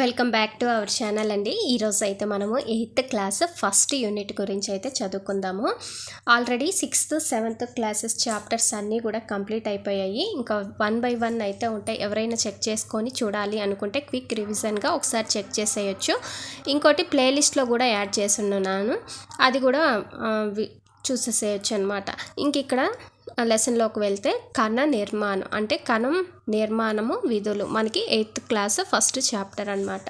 Welcome back to our channel అండి. ఈరోజు అయితే మనము ఎయిత్ క్లాస్ ఫస్ట్ యూనిట్ గురించి అయితే చదువుకుందాము. Already sixth seventh classes chapters అన్నీ కూడా కంప్లీట్ అయిపోయాయి. ఇంకా వన్ బై వన్ అయితే ఉంటాయి. ఎవరైనా చెక్ చేసుకొని చూడాలి అనుకుంటే క్విక్ రివిజన్గా ఒకసారి చెక్ చేసేయచ్చు. ఇంకోటి ప్లేలిస్ట్లో కూడా యాడ్ చేసి ఉన్నాను అది కూడా చూసేసేయచ్చు అనమాట ఇంక ఇక్కడ లెసన్లోకి వెళ్తే కణ నిర్మాణం. అంటే కణం నిర్మాణము విధులు. మనకి ఎయిత్ క్లాస్ ఫస్ట్ చాప్టర్ అనమాట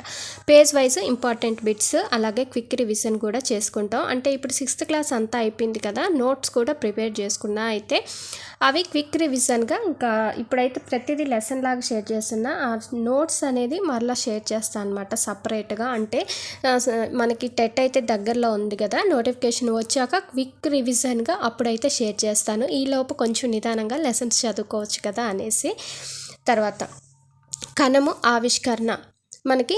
పేజ్ వైజ్ ఇంపార్టెంట్ బిట్స్ అలాగే క్విక్ రివిజన్ కూడా చేసుకుంటాం. అంటే ఇప్పుడు సిక్స్త్ క్లాస్ అంతా అయిపోయింది కదా నోట్స్ కూడా ప్రిపేర్ చేసుకున్నా అయితే అవి క్విక్ రివిజన్గా ఇంకా ఇప్పుడైతే ప్రతిదీ లెసన్ లాగా షేర్ చేస్తున్నా. ఆ నోట్స్ అనేది మరలా షేర్ చేస్తాను అనమాట సపరేట్గా అంటే మనకి టెట్ అయితే దగ్గరలో ఉంది కదా నోటిఫికేషన్ వచ్చాక క్విక్ రివిజన్గా అప్పుడైతే షేర్ చేస్తాను. ఈలోపు కొంచెం నిదానంగా లెసన్స్ చదువుకోవచ్చు కదా అనేసి. తర్వాత కణము ఆవిష్కరణ. మనకి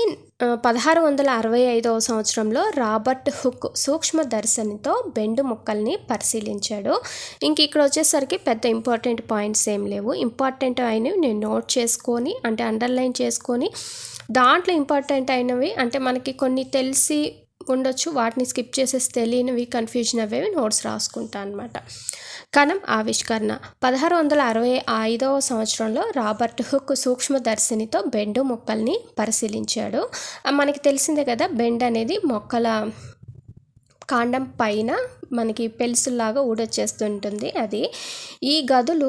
పదహారు వందల అరవై ఐదవ సంవత్సరంలో రాబర్ట్ హుక్ సూక్ష్మ దర్శనితో బెండు మొక్కల్ని పరిశీలించాడు. ఇంక ఇక్కడ వచ్చేసరికి పెద్ద ఇంపార్టెంట్ పాయింట్స్ ఏం లేవు. ఇంపార్టెంట్ అయినవి నేను నోట్ చేసుకొని అంటే అండర్లైన్ చేసుకొని దాంట్లో ఇంపార్టెంట్ అయినవి అంటే మనకి కొన్ని తెలిసి ఉండొచ్చు వాటిని స్కిప్ చేసేసి తెలియనివి కన్ఫ్యూజన్ అవేవి నోట్స్ రాసుకుంటా అనమాట కణం ఆవిష్కరణ. పదహారు వందల అరవై ఐదవ సంవత్సరంలో రాబర్ట్ హుక్ సూక్ష్మదర్శినితో బెండు మొక్కల్ని పరిశీలించాడు. మనకి తెలిసిందే కదా బెండ్ అనేది మొక్కల కాండం పైన మనకి పెలుసులాగా ఊడొచ్చేస్తుంటుంది అది. ఈ గదులు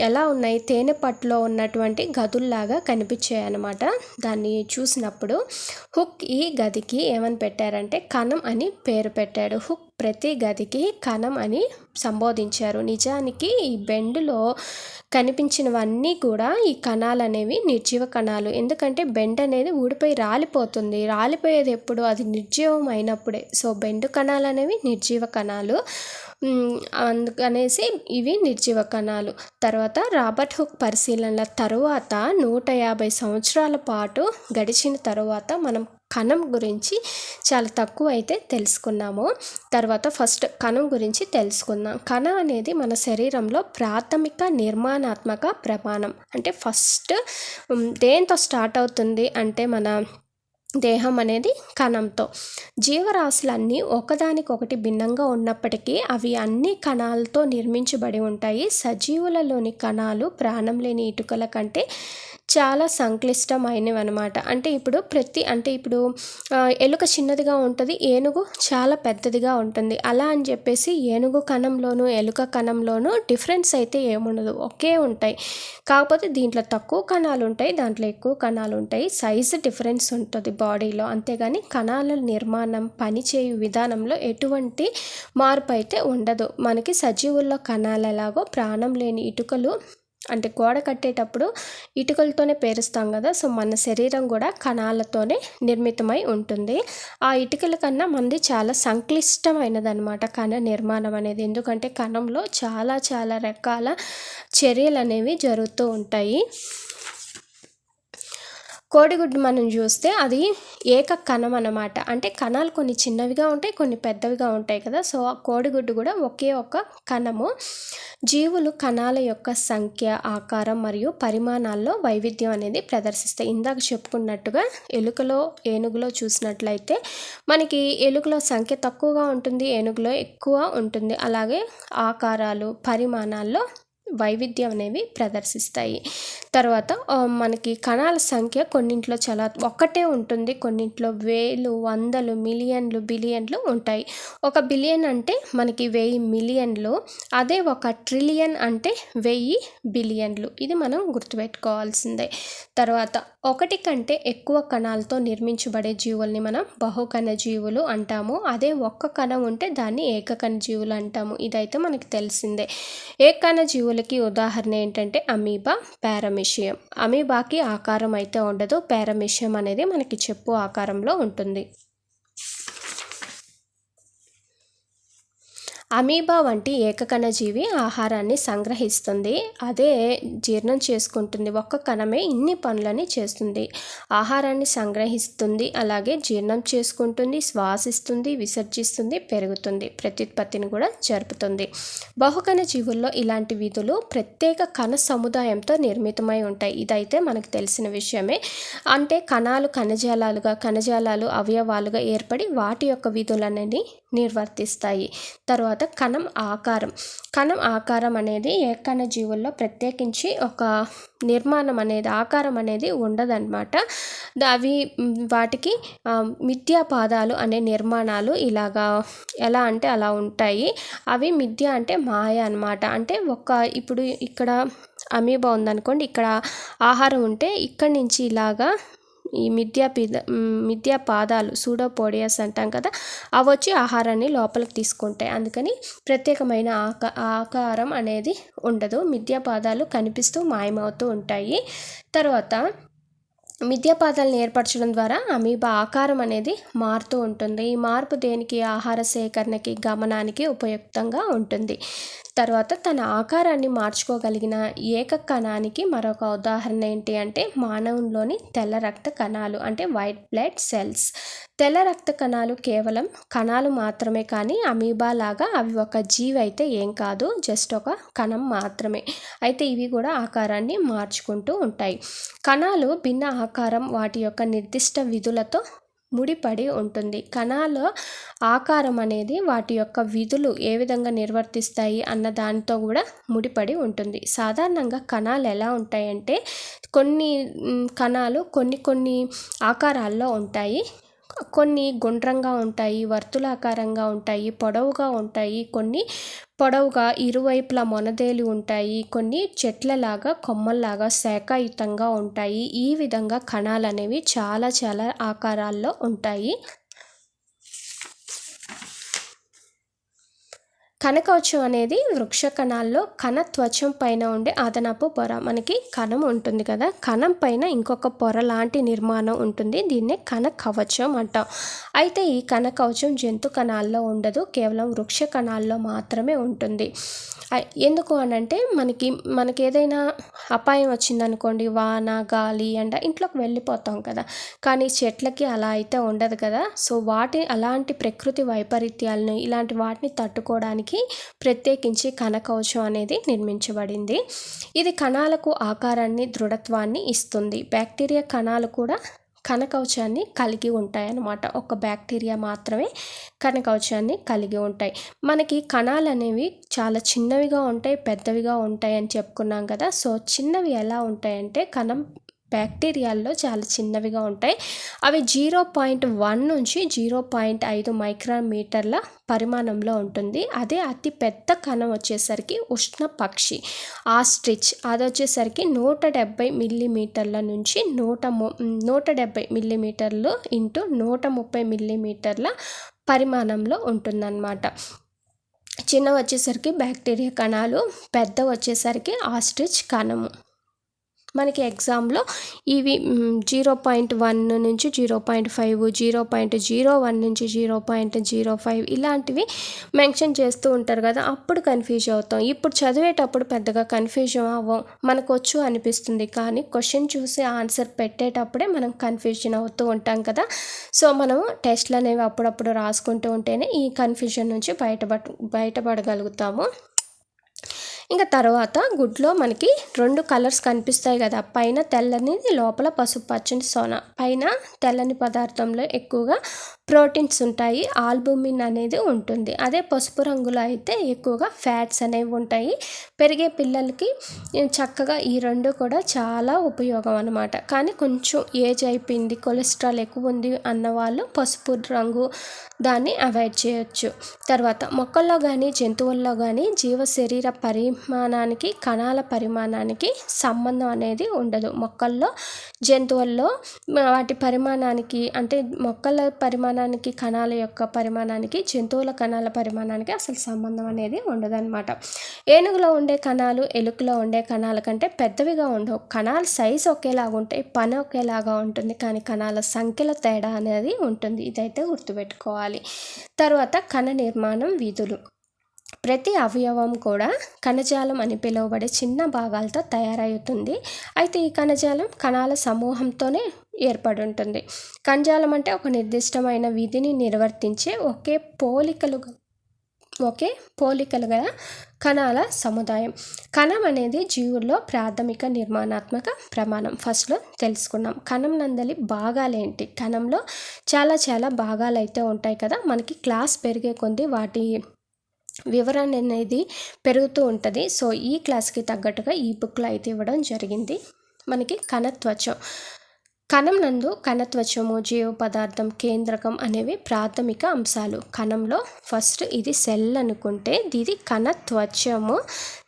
ఎలా ఉన్నాయి? తేనె పట్టులో ఉన్నటువంటి గదుల్లాగా కనిపించాయి అనమాట దాన్ని చూసినప్పుడు హుక్ ఈ గదికి ఏమని పెట్టారంటే కణం అని పేరు పెట్టాడు. హుక్ ప్రతి గదికి కణం అని సంబోధించారు. నిజానికి ఈ బెండులో కనిపించినవన్నీ కూడా ఈ కణాలు అనేవి నిర్జీవ కణాలు. ఎందుకంటే బెండ్ అనేది ఊడిపోయి రాలిపోతుంది. రాలిపోయేది ఎప్పుడు? అది నిర్జీవం అయినప్పుడే. సో బెండు కణాలు అనేవి నిర్జీవ కణాలు. మ్, అందుకనేసి ఇవి నిర్జీవ కణాలు. తర్వాత రాబర్ట్ హుక్ పరిశీలనల తరువాత నూట యాభై సంవత్సరాల పాటు గడిచిన తరువాత మనం కణం గురించి చాలా తక్కువ అయితే తెలుసుకున్నాము. తర్వాత ఫస్ట్ కణం గురించి తెలుసుకుందాం. కణం అనేది మన శరీరంలో ప్రాథమిక నిర్మాణాత్మక ప్రమాణం. అంటే ఫస్ట్ దేంతో స్టార్ట్ అవుతుంది అంటే మన దేహం అనేది కణంతో. జీవరాశులన్నీ ఒకదానికొకటి భిన్నంగా ఉన్నప్పటికీ అవి అన్ని కణాలతో నిర్మించబడి ఉంటాయి. సజీవులలోని కణాలు ప్రాణం లేని ఇటుకల కంటే చాలా సంక్లిష్టమైనవి అనమాట అంటే ఇప్పుడు ప్రతి అంటే ఇప్పుడు ఎలుక చిన్నదిగా ఉంటుంది ఏనుగు చాలా పెద్దదిగా ఉంటుంది. అలా అని చెప్పేసి ఏనుగు కణంలోను ఎలుక కణంలోను డిఫరెన్స్ అయితే ఏముండదు. ఒకే ఉంటాయి. కాకపోతే దీంట్లో తక్కువ కణాలు ఉంటాయి దాంట్లో ఎక్కువ కణాలు ఉంటాయి. సైజు డిఫరెన్స్ ఉంటుంది బాడీలో. అంతేగాని కణాల నిర్మాణం పనిచేయు విధానంలో ఎటువంటి మార్పు అయితే ఉండదు. మనకి సజీవుల్లో కణాలు ఎలాగో ప్రాణం లేని ఇటుకలు అంటే గోడ కట్టేటప్పుడు ఇటుకలతోనే పేరుస్తాం కదా సో మన శరీరం కూడా కణాలతోనే నిర్మితమై ఉంటుంది. ఆ ఇటుకల కన్నా మంది చాలా సంక్లిష్టమైనదనమాట కణ నిర్మాణం అనేది. ఎందుకంటే కణంలో చాలా చాలా రకాల చర్యలు అనేవి జరుగుతూ ఉంటాయి. కోడిగుడ్డు మనం చూస్తే అది ఏక కణం అన్నమాట. అంటే కణాలు కొన్ని చిన్నవిగా ఉంటాయి కొన్ని పెద్దవిగా ఉంటాయి కదా. సో ఆ కోడిగుడ్డు కూడా ఒకే ఒక కణము. జీవులు కణాల యొక్క సంఖ్య ఆకారం మరియు పరిమాణాల్లో వైవిధ్యం అనేది ప్రదర్శిస్తాయి. ఇందాక చెప్పుకున్నట్టుగా ఎలుకలో ఏనుగులో చూసినట్లయితే మనకి ఎలుకలో సంఖ్య తక్కువగా ఉంటుంది ఏనుగులో ఎక్కువ ఉంటుంది. అలాగే ఆకారాలు పరిమాణాల్లో వైవిధ్యం అనేవి ప్రదర్శిస్తాయి. తర్వాత మనకి కణాల సంఖ్య కొన్నింట్లో చాలా ఒక్కటే ఉంటుంది. కొన్నింట్లో వేలు వందలు మిలియన్లు బిలియన్లు ఉంటాయి. ఒక బిలియన్ అంటే మనకి వెయ్యి మిలియన్లు. అదే ఒక ట్రిలియన్ అంటే వెయ్యి బిలియన్లు. ఇది మనం గుర్తుపెట్టుకోవాల్సిందే. తర్వాత ఒకటి కంటే ఎక్కువ కణాలతో నిర్మించబడే జీవుల్ని మనం బహుకణ జీవులు అంటాము. అదే ఒక్క కణం ఉంటే దాన్ని ఏకకణ జీవులు అంటాము. ఇదైతే మనకి తెలిసిందే. ఏకకణ జీవులకి ఉదాహరణ ఏంటంటే అమీబా పారమిషియం. అమీబాకి ఆకారం అయితే ఉండదు. పారమిషియం అనేది మనకి చెప్పు ఆకారంలో ఉంటుంది. అమీబా వంటి ఏకకణజీవి ఆహారాన్ని సంగ్రహిస్తుంది. అదే జీర్ణం చేసుకుంటుంది. ఒక్క కణమే ఇన్ని పనులని చేస్తుంది. ఆహారాన్ని సంగ్రహిస్తుంది. అలాగే జీర్ణం చేసుకుంటుంది శ్వాసిస్తుంది విసర్జిస్తుంది పెరుగుతుంది. ప్రత్యుత్పత్తిని కూడా జరుపుతుంది. బహుకణ జీవుల్లో ఇలాంటి విధులు ప్రత్యేక కణ సముదాయంతో నిర్మితమై ఉంటాయి. ఇదైతే మనకు తెలిసిన విషయమే. అంటే కణాలు కణజాలాలుగా కణజాలాలు అవయవాలుగా ఏర్పడి వాటి యొక్క విధులనేది నిర్వర్తిస్తాయి. తర్వాత కణం ఆకారం. కణం ఆకారం అనేది ఏ జీవుల్లో ప్రత్యేకించి ఒక నిర్మాణం అనేది ఆకారం అనేది ఉండదన్నమాట. అవి వాటికి మిథ్యాపాదాలు మిథ్యా పాదాలు అనే నిర్మాణాలు ఇలాగా ఎలా అంటే అలా ఉంటాయి. అవి మిథ్య అంటే మాయ అన్నమాట. అంటే ఒక ఇప్పుడు ఇక్కడ అమీబా ఉందనుకోండి ఇక్కడ ఆహారం ఉంటే ఇక్కడి నుంచి ఇలాగా ఈ మిథ్యా పిద మిథ్యా పాదాలు సూడోపోడియస్ అంటాం కదా అవి వచ్చి ఆహారాన్ని లోపలికి తీసుకుంటాయి. అందుకని ప్రత్యేకమైన ఆక ఆకారం అనేది ఉండదు. మిథ్యా పాదాలు కనిపిస్తూ మాయమవుతూ ఉంటాయి. తర్వాత మిథ్యాపాదాలను ఏర్పరచడం ద్వారా అమీబా ఆకారం అనేది మారుతూ ఉంటుంది. ఈ మార్పు దేనికి? ఆహార సేకరణకి గమనానికి ఉపయుక్తంగా ఉంటుంది. తర్వాత తన ఆకారాన్ని మార్చుకోగలిగిన ఏక కణానికి మరొక ఉదాహరణ ఏంటి అంటే మానవునిలోని తెల్ల రక్త కణాలు అంటే వైట్ బ్లడ్ సెల్స్ తెల్ల రక్త కణాలు కేవలం కణాలు మాత్రమే కానీ అమీబా లాగా అవి ఒక జీవి అయితే ఏం కాదు జస్ట్ ఒక కణం మాత్రమే. అయితే ఇవి కూడా ఆకారాన్ని మార్చుకుంటూ ఉంటాయి. కణాలు భిన్న ఆకారం వాటి యొక్క నిర్దిష్ట విధులతో ముడిపడి ఉంటుంది. కణాల ఆకారం అనేది వాటి యొక్క విధులు ఏ విధంగా నిర్వర్తిస్తాయి అన్న దానితో కూడా ముడిపడి ఉంటుంది. సాధారణంగా కణాలు ఎలా ఉంటాయంటే కొన్ని కణాలు కొన్ని కొన్ని ఆకారాల్లో ఉంటాయి. కొన్ని గుండ్రంగా ఉంటాయి వర్తులాకారంగా ఉంటాయి పొడవుగా ఉంటాయి కొన్ని పొడవుగా ఇరువైపులా మొనదేలి ఉంటాయి కొన్ని చెట్లలాగా కొమ్మల్లాగా శాఖాయుతంగా ఉంటాయి. ఈ విధంగా కణాలు అనేవి చాలా చాలా ఆకారాల్లో ఉంటాయి. కనకవచం అనేది వృక్ష కణాల్లో కణ త్వచం పైన ఉండే అదనపు పొర. మనకి కణం ఉంటుంది కదా కణం పైన ఇంకొక పొర లాంటి నిర్మాణం ఉంటుంది. దీన్నే కణ కవచం అంటాం. అయితే ఈ కణ కవచం జంతు కణాల్లో ఉండదు కేవలం వృక్ష కణాల్లో మాత్రమే ఉంటుంది. ఎందుకు అనంటే మనకి మనకి ఏదైనా అపాయం వచ్చిందనుకోండి వాన గాలి ఎండ ఇంట్లోకి వెళ్ళిపోతాం కదా. కానీ చెట్లకి అలా అయితే ఉండదు కదా. సో వాటి అలాంటి ప్రకృతి వైపరీత్యాలను ఇలాంటి వాటిని తట్టుకోవడానికి ప్రత్యేకించి కనకవచం అనేది నిర్మించబడింది. ఇది కణాలకు ఆకారాన్ని దృఢత్వాన్ని ఇస్తుంది. బ్యాక్టీరియా కణాలు కూడా కణకవచాన్ని కలిగి ఉంటాయి అన్నమాట ఒక బ్యాక్టీరియా మాత్రమే కణకవచాన్ని కలిగి ఉంటాయి. మనకి కణాలు అనేవి చాలా చిన్నవిగా ఉంటాయి పెద్దవిగా ఉంటాయి అని చెప్పుకున్నాం కదా. సో చిన్నవి ఎలా ఉంటాయంటే కణం బ్యాక్టీరియాల్లో చాలా చిన్నవిగా ఉంటాయి. అవి జీరో పాయింట్ వన్ నుంచి జీరో పాయింట్ ఐదు మైక్రోమీటర్ల పరిమాణంలో ఉంటుంది. అదే అతి పెద్ద కణం వచ్చేసరికి ఉష్ణ పక్షి ఆస్ట్రిచ్. అది వచ్చేసరికి నూట డెబ్బై మిల్లీమీటర్ల నుంచి నూట ము నూట డెబ్బై మిల్లీమీటర్లు ఇంటూ నూట ముప్పై మిల్లీమీటర్ల పరిమాణంలో ఉంటుందన్నమాట. చిన్న వచ్చేసరికి బ్యాక్టీరియా కణాలు పెద్ద వచ్చేసరికి ఆస్ట్రిచ్ కణము. మనకి ఎగ్జామ్లో ఇవి జీరో పాయింట్ వన్ నుంచి zero point five zero point zero one నుంచి జీరో పాయింట్ జీరో ఫైవ్ ఇలాంటివి మెన్షన్ చేస్తూ ఉంటారు కదా అప్పుడు కన్ఫ్యూజ్ అవుతాం. ఇప్పుడు చదివేటప్పుడు పెద్దగా కన్ఫ్యూజన్ అవ్వం మనకు వచ్చు అనిపిస్తుంది కానీ క్వశ్చన్ చూసి ఆన్సర్ పెట్టేటప్పుడే మనం కన్ఫ్యూజన్ అవుతూ ఉంటాం కదా. సో మనం టెస్ట్లు అనేవి అప్పుడప్పుడు రాసుకుంటూ ఉంటేనే ఈ కన్ఫ్యూజన్ నుంచి బయటపడ బయటపడగలుగుతాము. ఇంకా తర్వాత గుడ్లో మనకి రెండు కలర్స్ కనిపిస్తాయి కదా. పైన తెల్లని లోపల పసుపు పచ్చని సోన. పైన తెల్లని పదార్థంలో ఎక్కువగా ప్రోటీన్స్ ఉంటాయి ఆల్బుమిన్ అనేది ఉంటుంది. అదే పసుపు రంగులో అయితే ఎక్కువగా ఫ్యాట్స్ అనేవి ఉంటాయి. పెరిగే పిల్లలకి చక్కగా ఈ రెండు కూడా చాలా ఉపయోగం అనమాట కానీ కొంచెం ఏజ్ అయిపోయింది కొలెస్ట్రాల్ ఎక్కువ ఉంది అన్న వాళ్ళు పసుపు రంగు దాన్ని అవాయిడ్ చేయొచ్చు. తర్వాత మొక్కల్లో కానీ జంతువుల్లో కానీ జీవ శరీర పరిమాణానికి కణాల పరిమాణానికి సంబంధం అనేది ఉండదు. మొక్కల్లో జంతువుల్లో వాటి పరిమాణానికి అంటే మొక్కల పరిమాణం పరిమాణానికి కణాల యొక్క పరిమాణానికి జంతువుల కణాల పరిమాణానికి అసలు సంబంధం అనేది ఉండదన్నమాట. ఏనుగులో ఉండే కణాలు ఎలుకలో ఉండే కణాల కంటే పెద్దవిగా ఉండవు. కణాల సైజు ఒకేలాగా ఉంటాయి పని ఒకేలాగా ఉంటుంది కానీ కణాల సంఖ్యల తేడా అనేది ఉంటుంది. ఇదైతే గుర్తుపెట్టుకోవాలి. తర్వాత కణ నిర్మాణం విధులు. ప్రతి అవయవం కూడా కణజాలం అని పిలువబడే చిన్న భాగాలతో తయారవుతుంది. అయితే ఈ కణజాలం కణాల సమూహంతోనే ఏర్పడి ఉంటుంది కణజాలం అంటే ఒక నిర్దిష్టమైన విధిని నిర్వర్తించే ఒకే పోలికలు ఒకే పోలికలు గల కణాల సముదాయం. కణం అనేది జీవుల్లో ప్రాథమిక నిర్మాణాత్మక ప్రమాణం. ఫస్ట్లో తెలుసుకున్నాం. కణం నందలి భాగాలేంటి? కణంలో చాలా చాలా భాగాలు అయితే ఉంటాయి కదా. మనకి క్లాస్ పెరిగే కొద్దీ వాటి వివరణ అనేది పెరుగుతూ ఉంటుంది. సో ఈ క్లాస్కి తగ్గట్టుగా ఈ బుక్లో అయితే ఇవ్వడం జరిగింది. మనకి కణత్వచం. కణం నందు కణత్వచము జీవ పదార్థం కేంద్రకం అనేవి ప్రాథమిక అంశాలు. కణంలో ఫస్ట్ ఇది సెల్ అనుకుంటే ఇది కణత్వచము.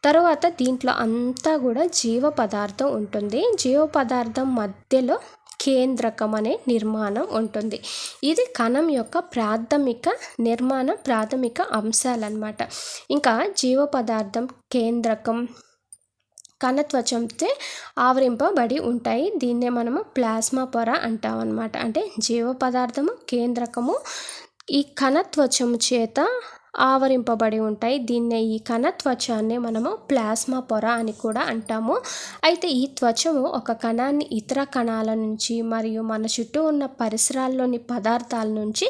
తర్వాత దీంట్లో అంతా కూడా జీవ పదార్థం ఉంటుంది. జీవ పదార్థం మధ్యలో కేంద్రకం అనే నిర్మాణం ఉంటుంది. ఇది కణం యొక్క ప్రాథమిక నిర్మాణం ప్రాథమిక అంశాలన్నమాట. ఇంకా జీవ పదార్థం కేంద్రకం కణత్వచంతో ఆవరింపబడి ఉంటాయి. దీన్నే మనము ప్లాస్మా పొర అంటాం అనమాట అంటే జీవ పదార్థము కేంద్రకము ఈ కణత్వచము చేత ఆవరింపబడి ఉంటాయి. దీన్నే ఈ కణ త్వచాన్ని మనము ప్లాస్మా పొర అని కూడా అంటాము. అయితే ఈ త్వచము ఒక కణాన్ని ఇతర కణాల నుంచి మరియు మన చుట్టూ ఉన్న పరిసరాల్లోని పదార్థాల నుంచి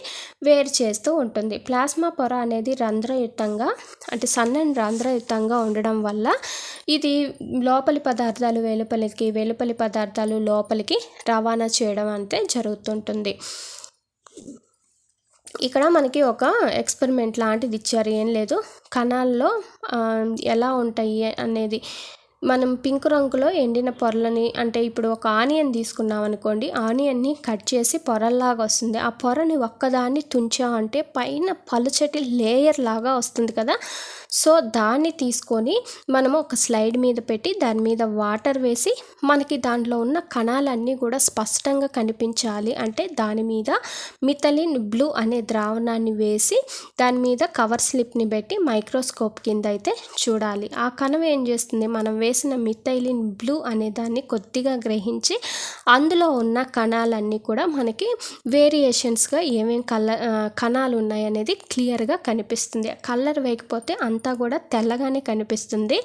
వేరు చేస్తూ ఉంటుంది. ప్లాస్మా పొర అనేది రంధ్రయుతంగా అంటే సన్నని రంధ్రయుతంగా ఉండడం వల్ల ఇది లోపలి పదార్థాలు వెలుపలికి వెలుపలి పదార్థాలు లోపలికి రవాణా చేయడం అంతే జరుగుతుంటుంది. ఇక్కడ మనకి ఒక ఎక్స్పెరిమెంట్ లాంటిది ఇచ్చారు. ఏం లేదు. కణాల్లో ఎలా ఉంటాయి అనేది మనం పింక్ రంగులో ఎండిన పొరలని అంటే ఇప్పుడు ఒక ఆనియన్ తీసుకున్నాం అనుకోండి ఆనియన్ని కట్ చేసి పొరల్లాగా వస్తుంది. ఆ పొరని ఒక్కదాన్ని తుంచామంటే పైన పలుచటి లేయర్ లాగా వస్తుంది కదా. సో దాన్ని తీసుకొని మనము ఒక స్లైడ్ మీద పెట్టి దాని మీద వాటర్ వేసి మనకి దాంట్లో ఉన్న కణాలన్నీ కూడా స్పష్టంగా కనిపించాలి. అంటే దాని మీద మిథలిన్ బ్లూ అనే ద్రావణాన్ని వేసి దాని మీద కవర్ స్లిప్ని పెట్టి మైక్రోస్కోప్ కింద అయితే చూడాలి. ఆ కణం ఏం చేస్తుంది? మనం వేసిన మిథైలిన్ బ్లూ అనే దాన్ని కొద్దిగా గ్రహించి అందులో ఉన్న కణాలన్నీ కూడా మనకి వేరియేషన్స్గా ఏమేం కలర్ కణాలు ఉన్నాయి అనేది క్లియర్గా కనిపిస్తుంది. కలర్ వేయకపోతే అంతా కూడా తెల్లగానే కనిపిస్తుంది.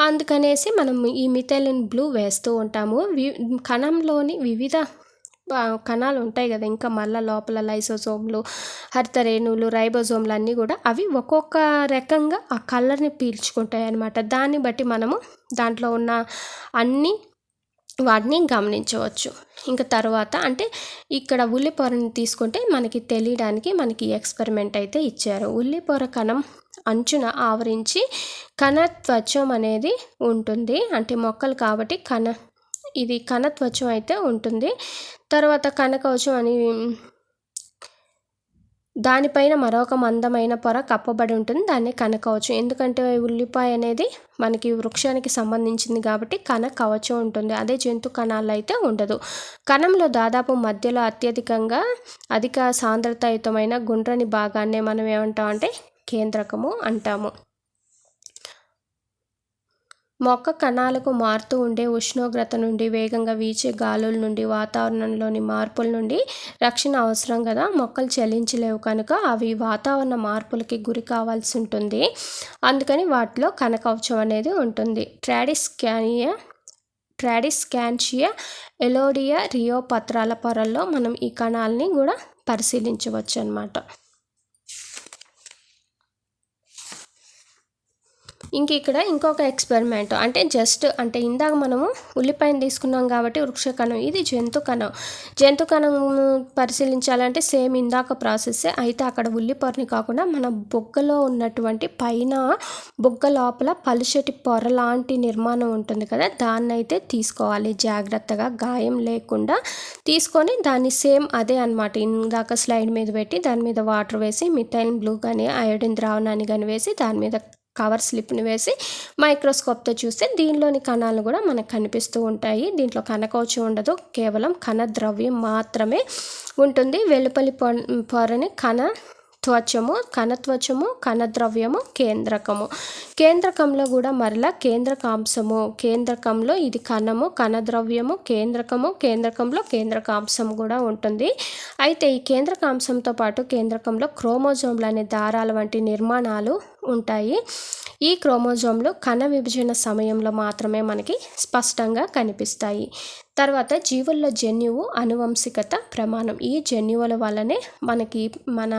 అందుకనేసి మనం ఈ మిథైలిన్ బ్లూ వేస్తూ ఉంటాము. వి కణంలోని వివిధ కణాలు ఉంటాయి కదా ఇంకా మళ్ళీ లోపల లైసోజోమ్లు హరితరేణువులు రైబోజోమ్లు అన్నీ కూడా అవి ఒక్కొక్క రకంగా ఆ కలర్ని పీల్చుకుంటాయి అన్నమాట దాన్ని బట్టి మనము దాంట్లో ఉన్న అన్ని వాటిని గమనించవచ్చు. ఇంకా తర్వాత అంటే ఇక్కడ ఉల్లిపొరని తీసుకుంటే మనకి తెలియడానికి మనకి ఎక్స్పెరిమెంట్ అయితే ఇచ్చారు. ఉల్లిపొర కణం అంచున ఆవరించి కణత్వచం అనేది ఉంటుంది. అంటే మొక్కలు కాబట్టి కణ ఇది కనత్వచం అయితే ఉంటుంది. తర్వాత కనకవచం అని దానిపైన మరొక మందమైన పొర కప్పబడి ఉంటుంది. దాన్ని కనకవచం ఎందుకంటే ఉల్లిపాయ అనేది మనకి వృక్షానికి సంబంధించింది కాబట్టి కణ కవచం ఉంటుంది. అదే జంతు కణాల్లో అయితే ఉండదు. కణంలో దాదాపు మధ్యలో అత్యధికంగా అధిక సాంద్రతాయుతమైన గుండ్రని భాగాన్నే మనం ఏమంటాం అంటే కేంద్రకము అంటాము. మొక్క కణాలకు మారుతూ ఉండే ఉష్ణోగ్రత నుండి వేగంగా వీచే గాలుల నుండి వాతావరణంలోని మార్పుల నుండి రక్షణ అవసరం కదా. మొక్కలు చలించలేవు కనుక అవి వాతావరణ మార్పులకి గురి కావాల్సి ఉంటుంది. అందుకని వాటిలో కనకవచం అనేది ఉంటుంది. ట్రాడిస్కానియా ట్రాడిస్కాన్షియా ఎలోడియా రియో పత్రాల పొరల్లో మనం ఈ కణాలని కూడా పరిశీలించవచ్చు అన్నమాట. ఇంక ఇక్కడ ఇంకొక ఎక్స్పెరిమెంట్ అంటే జస్ట్ అంటే ఇందాక మనము ఉల్లిపాయను తీసుకున్నాం కాబట్టి వృక్ష కణం ఇది జంతు కణం జంతు కణం పరిశీలించాలంటే సేమ్ ఇందాక ప్రాసెస్ అయితే అక్కడ ఉల్లిపొరని కాకుండా మన బొగ్గలో ఉన్నటువంటి పైన బొగ్గ లోపల పలుచటి పొర లాంటి నిర్మాణం ఉంటుంది కదా దాన్ని అయితే తీసుకోవాలి జాగ్రత్తగా. గాయం లేకుండా తీసుకొని దాన్ని సేమ్ అదే అనమాట ఇందాక స్లైడ్ మీద పెట్టి దాని మీద వాటర్ వేసి మిథైన్ బ్లూ కానీ అయోడిన్ ద్రావణాన్ని కానీ వేసి దాని మీద కవర్ స్లిప్ని వేసి మైక్రోస్కోప్తో చూస్తే దీనిలోని కణాలు కూడా మనకు కనిపిస్తూ ఉంటాయి. దీంట్లో కనకవచం ఉండదు. కేవలం కణ ద్రవ్యం మాత్రమే ఉంటుంది. వెలుపలి పొరని కణ త్వచము కణత్వచము కణద్రవ్యము కేంద్రకము. కేంద్రకంలో కూడా మరలా కేంద్రకాంశము. కేంద్రకంలో ఇది కణము కణద్రవ్యము కేంద్రకము కేంద్రకంలో కేంద్రకాంశం కూడా ఉంటుంది. అయితే ఈ కేంద్రకాంశంతో పాటు కేంద్రకంలో క్రోమోజోమ్లు అనే దారాల వంటి నిర్మాణాలు ఉంటాయి. ఈ క్రోమోజోమ్లు కణ విభజన సమయంలో మాత్రమే మనకి స్పష్టంగా కనిపిస్తాయి. తర్వాత జీవుల్లో జన్యువు అనువంశికత ప్రమాణం. ఈ జన్యువుల వల్లనే మనకి మన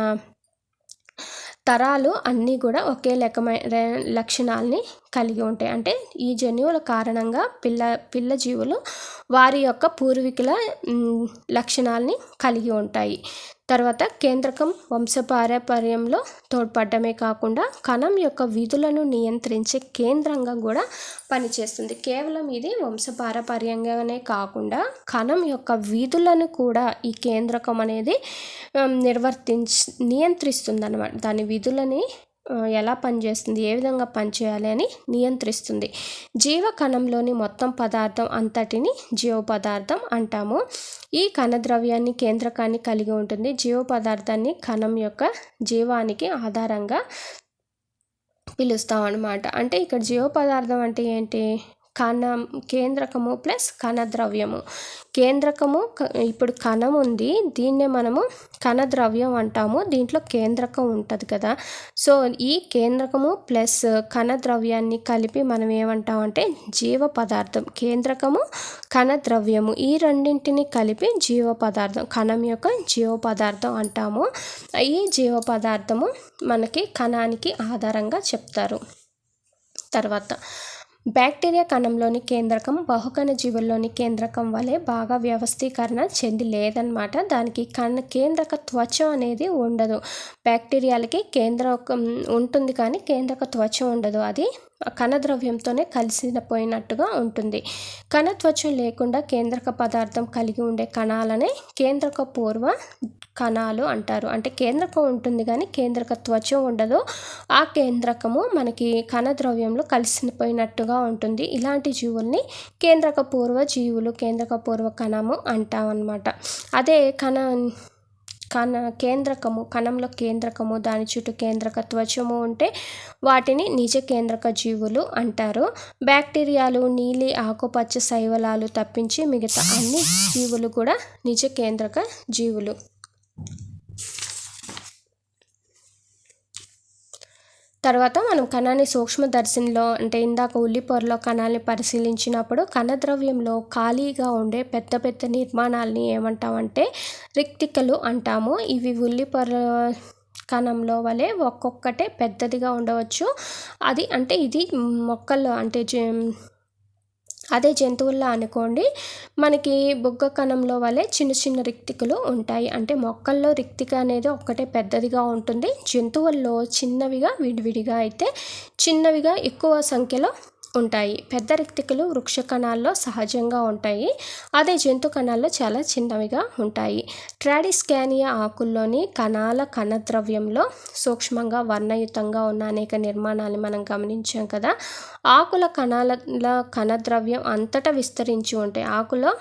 తరాలు అన్నీ కూడా ఒకే రకమైన లక్షణాలని కలిగి ఉంటాయి. అంటే ఈ జన్యువుల కారణంగా పిల్ల పిల్ల జీవులు వారి యొక్క పూర్వీకుల లక్షణాలని కలిగి ఉంటాయి. తర్వాత కేంద్రకం వంశపారపర్యంలో తోడ్పడమే కాకుండా కణం యొక్క విధులను నియంత్రించే కేంద్రంగా కూడా పనిచేస్తుంది. కేవలం ఇది వంశపారపర్యంగానే కాకుండా కణం యొక్క విధులను కూడా ఈ కేంద్రకం అనేది నిర్వర్తించి నియంత్రిస్తుంది అనమాట దాని విధులని ఎలా పనిచేస్తుంది ఏ విధంగా పనిచేయాలి అని నియంత్రిస్తుంది. జీవ కణంలోని మొత్తం పదార్థం అంతటిని జీవ పదార్థం అంటాము. ఈ కణ ద్రవ్యాన్ని కేంద్రకాన్ని కలిగి ఉంటుంది. జీవ పదార్థాన్ని కణం యొక్క జీవానికి ఆధారంగా పిలుస్తాం అనమాట అంటే ఇక్కడ జీవ పదార్థం అంటే ఏంటి? కణం కేంద్రకము ప్లస్ కణద్రవ్యము. కేంద్రకము క- ఇప్పుడు కణం ఉంది. దీన్నే మనము కణద్రవ్యం అంటాము. దీంట్లో కేంద్రకం ఉంటుంది కదా. సో ఈ కేంద్రకము ప్లస్ కణద్రవ్యాన్ని కలిపి మనం ఏమంటామంటే జీవ పదార్థం. కేంద్రకము కణద్రవ్యము ఈ రెండింటిని కలిపి జీవ పదార్థం కణం యొక్క జీవ పదార్థం అంటాము. ఈ జీవ పదార్థము మనకి కణానికి ఆధారంగా చెప్తారు. తర్వాత బ్యాక్టీరియా కణంలోని కేంద్రకం బహుకణ జీవుల్లోని కేంద్రకం వలె బాగా వ్యవస్థీకరణ చెంది లేదనమాట దానికి కణ కేంద్రక త్వచం అనేది ఉండదు. బ్యాక్టీరియాలకి కేంద్రకం ఉంటుంది కానీ కేంద్రక త్వచం ఉండదు. అది కణద్రవ్యంతోనే కలిసిపోయినట్టుగా ఉంటుంది. కణత్వచం లేకుండా కేంద్రక పదార్థం కలిగి ఉండే కణాలనే కేంద్రక పూర్వ కణాలు అంటారు. అంటే కేంద్రకం ఉంటుంది కానీ కేంద్రక త్వచం ఉండదు. ఆ కేంద్రకము మనకి కణద్రవ్యంలో కలిసిపోయినట్టుగా ఉంటుంది. ఇలాంటి జీవుల్ని కేంద్రక పూర్వ జీవులు కేంద్రక పూర్వ కణము అంటామన్నమాట. అదే కణ కణ కేంద్రకము కణంలో కేంద్రకము దాని చుట్టూ కేంద్రక త్వచము ఉంటే వాటిని నిజ కేంద్రక జీవులు అంటారు. బ్యాక్టీరియాలు నీలి ఆకుపచ్చ శైవలాలు తప్పించి మిగతా అన్ని జీవులు కూడా నిజ కేంద్రక జీవులు. తర్వాత మనం కణాన్ని సూక్ష్మదర్శినిలో అంటే ఇందాక ఉల్లిపొరలో కణాన్ని పరిశీలించినప్పుడు కణద్రవ్యంలో ఖాళీగా ఉండే పెద్ద పెద్ద నిర్మాణాలని ఏమంటామంటే రిక్తికలు అంటాము. ఇవి ఉల్లిపొర కణంలో వలె ఒక్కొక్కటే పెద్దదిగా ఉండవచ్చు. అది అంటే ఇది మొక్కల్లో అంటే అదే జంతువుల్లో అనుకోండి మనకి బుగ్గ కణంలో వలె చిన్న చిన్న రిక్తికలు ఉంటాయి. అంటే మొక్కల్లో రిక్తిక అనేది ఒక్కటే పెద్దదిగా ఉంటుంది. జంతువుల్లో చిన్నవిగా విడివిడిగా అయితే చిన్నవిగా ఎక్కువ సంఖ్యలో ఉంటాయి. పెద్ద రిక్తికలు వృక్ష కణాల్లో సహజంగా ఉంటాయి. అదే జంతు కణాల్లో చాలా చిన్నవిగా ఉంటాయి. ట్రాడిస్కానియా ఆకుల్లోని కణాల కణద్రవ్యంలో సూక్ష్మంగా వర్ణయుతంగా ఉన్న అనేక నిర్మాణాలు మనం గమనించాం కదా. ఆకుల కణాల కణద్రవ్యం అంతటా విస్తరించి ఉంటాయి ఆకులో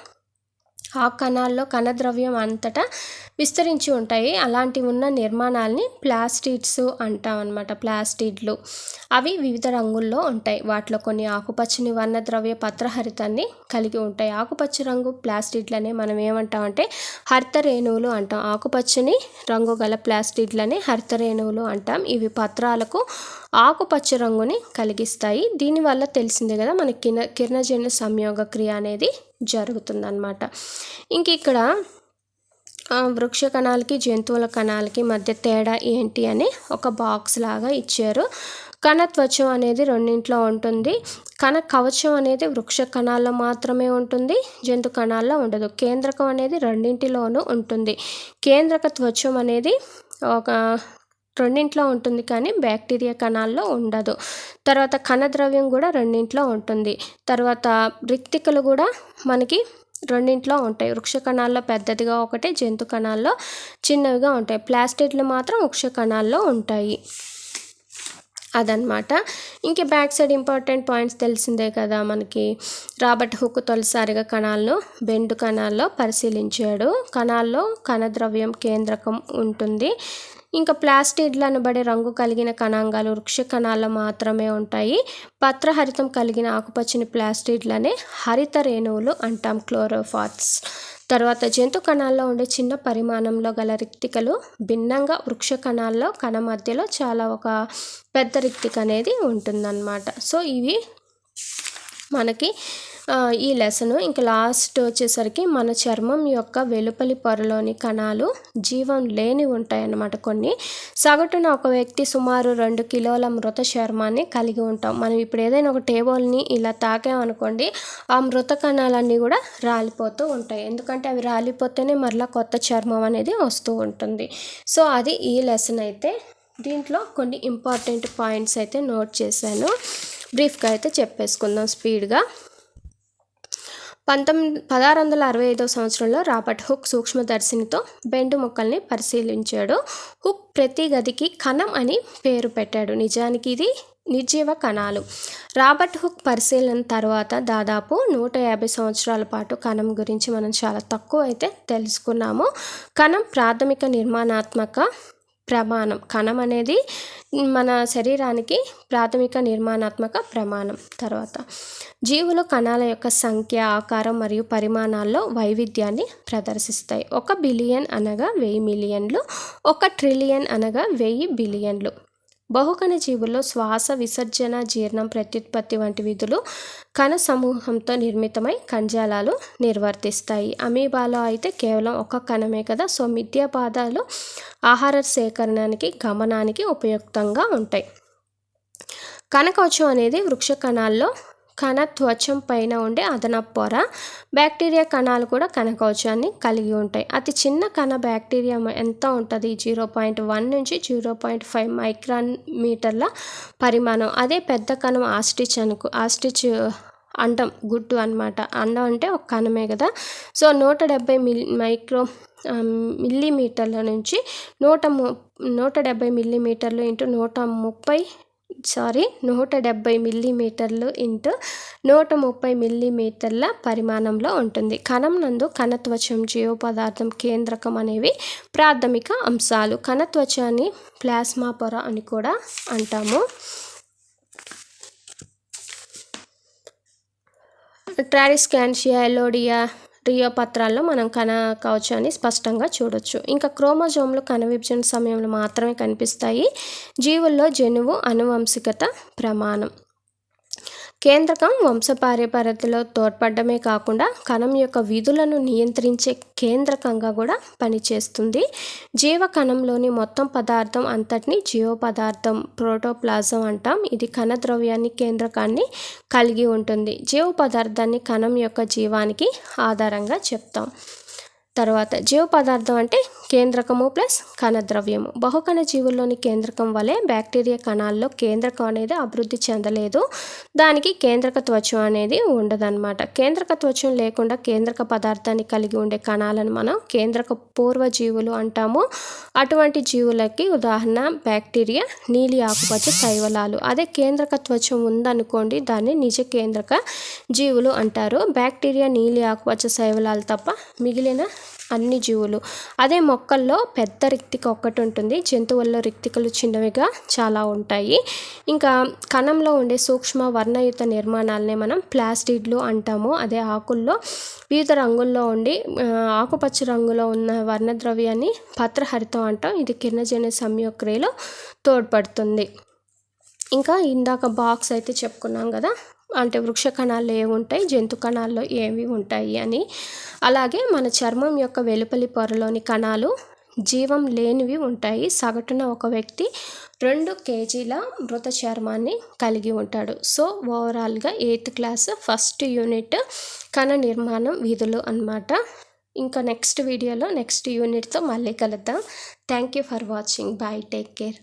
ఆ కణాల్లో కణద్రవ్యం అంతటా విస్తరించి ఉంటాయి. అలాంటివి ఉన్న నిర్మాణాలని ప్లాస్టిడ్స్ అంటాం ప్లాస్టిడ్లు. అవి వివిధ రంగుల్లో ఉంటాయి. వాటిలో కొన్ని ఆకుపచ్చని వర్ణద్రవ్య పత్రహరితాన్ని కలిగి ఉంటాయి. ఆకుపచ్చ రంగు ప్లాస్టిడ్లనే మనం ఏమంటామంటే హరితరేణువులు అంటాం. ఆకుపచ్చని రంగు గల ప్లాస్టిడ్లనే హర్తరేణువులు అంటాం. ఇవి పత్రాలకు ఆకుపచ్చ రంగుని కలిగిస్తాయి. దీనివల్ల తెలిసిందే కదా మన కిన కిరణజన్య సంయోగ క్రియ అనేది జరుగుతుందన్నమాట. ఇంక ఇక్కడ వృక్ష కణాలకి జంతువుల కణాలకి మధ్య తేడా ఏంటి అని ఒక బాక్స్ లాగా ఇచ్చారు. కణ త్వచం అనేది రెండింట్లో ఉంటుంది. కణ కవచం అనేది వృక్ష కణాల్లో మాత్రమే ఉంటుంది జంతు కణాల్లో ఉండదు. కేంద్రకం అనేది రెండింటిలోనూ ఉంటుంది. కేంద్రక త్వచం అనేది ఒక రెండింట్లో ఉంటుంది కానీ బ్యాక్టీరియా కణాల్లో ఉండదు. తర్వాత కణద్రవ్యం కూడా రెండింట్లో ఉంటుంది. తర్వాత రిక్తికలు కూడా మనకి రెండింట్లో ఉంటాయి. వృక్ష కణాల్లో పెద్దదిగా ఒకటి జంతు కణాల్లో చిన్నవిగా ఉంటాయి. ప్లాస్టిడ్లు మాత్రం వృక్ష కణాల్లో ఉంటాయి. అదనమాట ఇంకా బ్యాక్ సైడ్ ఇంపార్టెంట్ పాయింట్స్ తెలిసిందే కదా మనకి. రాబర్ట్ హుక్ తొలిసారిగా కణాలను బెండు కణాల్లో పరిశీలించాడు. కణాల్లో కణద్రవ్యం కేంద్రకం ఉంటుంది. ఇంకా ప్లాస్టిడ్లు అనబడే రంగు కలిగిన కణాంగాలు వృక్ష కణాలు మాత్రమే ఉంటాయి. పత్రహరితం కలిగిన ఆకుపచ్చని ప్లాస్టిడ్లనే హరిత రేణువులు అంటాం క్లోరోఫాట్స్ తర్వాత జంతు కణాల్లో ఉండే చిన్న పరిమాణంలో గల రిక్తికలు భిన్నంగా వృక్ష కణాల్లో కణ మధ్యలో చాలా ఒక పెద్ద రిక్తిక అనేది ఉంటుందన్నమాట. సో ఇవి మనకి ఈ లెసన్ ఇంకా లాస్ట్ వచ్చేసరికి మన చర్మం యొక్క వెలుపలి పొరలోని కణాలు జీవం లేని ఉంటాయన్నమాట కొన్ని. సగటున ఒక వ్యక్తి సుమారు రెండు కిలోల మృత చర్మాన్ని కలిగి ఉంటాం. మనం ఇప్పుడు ఏదైనా ఒక టేబుల్ని ఇలా తాకామనుకోండి ఆ మృత కణాలన్నీ కూడా రాలిపోతూ ఉంటాయి. ఎందుకంటే అవి రాలిపోతేనే మరలా కొత్త చర్మం అనేది వస్తూ ఉంటుంది. సో అది ఈ లెసన్ అయితే. దీంట్లో కొన్ని ఇంపార్టెంట్ పాయింట్స్ అయితే నోట్ చేశాను. బ్రీఫ్గా అయితే చెప్పేసుకుందాం స్పీడ్గా. పంతొమ్మిది పదహారు వందల అరవై ఐదో సంవత్సరంలో రాబర్ట్ హుక్ సూక్ష్మదర్శినితో బెండు మొక్కల్ని పరిశీలించాడు. హుక్ ప్రతి గదికి కణం అని పేరు పెట్టాడు. నిజానికి ఇది నిర్జీవ కణాలు. రాబర్ట్ హుక్ పరిశీలన తర్వాత దాదాపు నూట యాభై సంవత్సరాల పాటు కణం గురించి మనం చాలా తక్కువ అయితే తెలుసుకున్నాము. కణం ప్రాథమిక నిర్మాణాత్మక ప్రమాణం. కణం అనేది మన శరీరానికి ప్రాథమిక నిర్మాణాత్మక ప్రమాణం. తర్వాత జీవులు కణాల యొక్క సంఖ్య ఆకారం మరియు పరిమాణాల్లో వైవిధ్యాన్ని ప్రదర్శిస్తాయి. ఒక బిలియన్ అనగా వెయ్యి మిలియన్లు ఒక ట్రిలియన్ అనగా వెయ్యి బిలియన్లు. బహుకణ జీవుల్లో శ్వాస విసర్జన జీర్ణం ప్రత్యుత్పత్తి వంటి విధులు కణ సమూహంతో నిర్మితమై కణజాలాలు నిర్వర్తిస్తాయి. అమీబాలో అయితే కేవలం ఒక కణమే కదా సో మిథ్యాపాదాలు ఆహార సేకరణానికి గమనానికి ఉపయుక్తంగా ఉంటాయి. కణకవచం అనేది వృక్ష కణాల్లో కణ త్వచం పైన ఉండే అదనపు పొర. బ్యాక్టీరియా కణాలు కూడా కణకవచాన్ని కలిగి ఉంటాయి. అతి చిన్న కణ బ్యాక్టీరియా ఎంత ఉంటుంది? జీరో పాయింట్ వన్ నుంచి జీరో పాయింట్ ఫైవ్ మైక్రాన్ మీటర్ల పరిమాణం. అదే పెద్ద కణం ఆస్టిచ్ అనుకు ఆస్టిచ్ అండం గుడ్డు అనమాట అండం అంటే ఒక కణమే కదా. సో నూట డెబ్బై మిల్ మైక్రో మిల్లీమీటర్ల నుంచి నూట ము నూట డెబ్బై మిల్లీమీటర్లు ఇంటూ నూట ముప్పై సారీ నూట డెబ్బై మిల్లీమీటర్లు ఇంటూ నూట ముప్పై మిల్లీమీటర్ల పరిమాణంలో ఉంటుంది. కణం నందు కణత్వచం జీవ పదార్థం కేంద్రకం అనేవి ప్రాథమిక అంశాలు. కణత్వచాన్ని ప్లాస్మా పొర అని కూడా అంటాము. ట్రారిస్కాన్షియా ఎలోడియా రియో పత్రాల్లో మనం కణ కవచాన్ని స్పష్టంగా చూడొచ్చు. ఇంకా క్రోమోజోమ్లు కణ విభజన సమయంలో మాత్రమే కనిపిస్తాయి. జీవుల్లో జనువు అనువంశికత ప్రమాణం. కేంద్రకం వంశపార్యపరతలో తోడ్పడమే కాకుండా కణం యొక్క విధులను నియంత్రించే కేంద్రకంగా కూడా పనిచేస్తుంది. జీవ కణంలోని మొత్తం పదార్థం అంతటిని జీవ పదార్థం ప్రోటోప్లాజం అంటాం. ఇది కణ ద్రవ్యాన్ని కేంద్రకాన్ని కలిగి ఉంటుంది. జీవ పదార్థాన్ని కణం యొక్క జీవానికి ఆధారంగా చెప్తాం. తర్వాత జీవ పదార్థం అంటే కేంద్రకము ప్లస్ కణద్రవ్యము. బహుకణ జీవుల్లోని కేంద్రకం వలె బ్యాక్టీరియా కణాల్లో కేంద్రకం అనేది అభివృద్ధి చెందలేదు. దానికి కేంద్రక త్వచం అనేది ఉండదన్నమాట. కేంద్రక త్వచం లేకుండా కేంద్రక పదార్థాన్ని కలిగి ఉండే కణాలను మనం కేంద్రక పూర్వ జీవులు అంటాము. అటువంటి జీవులకి ఉదాహరణ బ్యాక్టీరియా నీలి ఆకుపచ్చ శైవలాలు అదే కేంద్రక త్వచం ఉందనుకోండి దాన్ని నిజ కేంద్రక జీవులు అంటారు. బ్యాక్టీరియా నీలి ఆకుపచ్చ శైవలాలు తప్ప మిగిలిన అన్ని జీవులు. అదే మొక్కల్లో పెద్ద రిక్తిక ఒక్కటి ఉంటుంది. జంతువుల్లో రిక్తికలు చిన్నవిగా చాలా ఉంటాయి. ఇంకా కణంలో ఉండే సూక్ష్మ వర్ణయుత నిర్మాణాలనే మనం ప్లాస్టిడ్లు అంటాము. అదే ఆకుల్లో వివిధ రంగుల్లో ఉండి ఆకుపచ్చ రంగులో ఉన్న వర్ణద్రవ్యాన్ని పత్రహరితం అంటాం. ఇది కిరణజన్య సంయోక్రియలో తోడ్పడుతుంది. ఇంకా ఇందాక బాక్స్ అయితే చెప్పుకున్నాం కదా అంటే వృక్ష కణాల్లో ఏవి ఉంటాయి జంతు కణాల్లో ఏవి ఉంటాయి అని. అలాగే మన చర్మం యొక్క వెలుపలి పొరలోని కణాలు జీవం లేనివి ఉంటాయి. సగటున ఒక వ్యక్తి రెండు కేజీల మృత చర్మాన్ని కలిగి ఉంటాడు. సో ఓవరాల్గా ఎయిత్ క్లాస్ ఫస్ట్ యూనిట్ కణ నిర్మాణం విధులు అన్నమాట. ఇంకా నెక్స్ట్ వీడియోలో నెక్స్ట్ యూనిట్తో మళ్ళీ కలుద్దాం. Thank you for watching. Bye take care.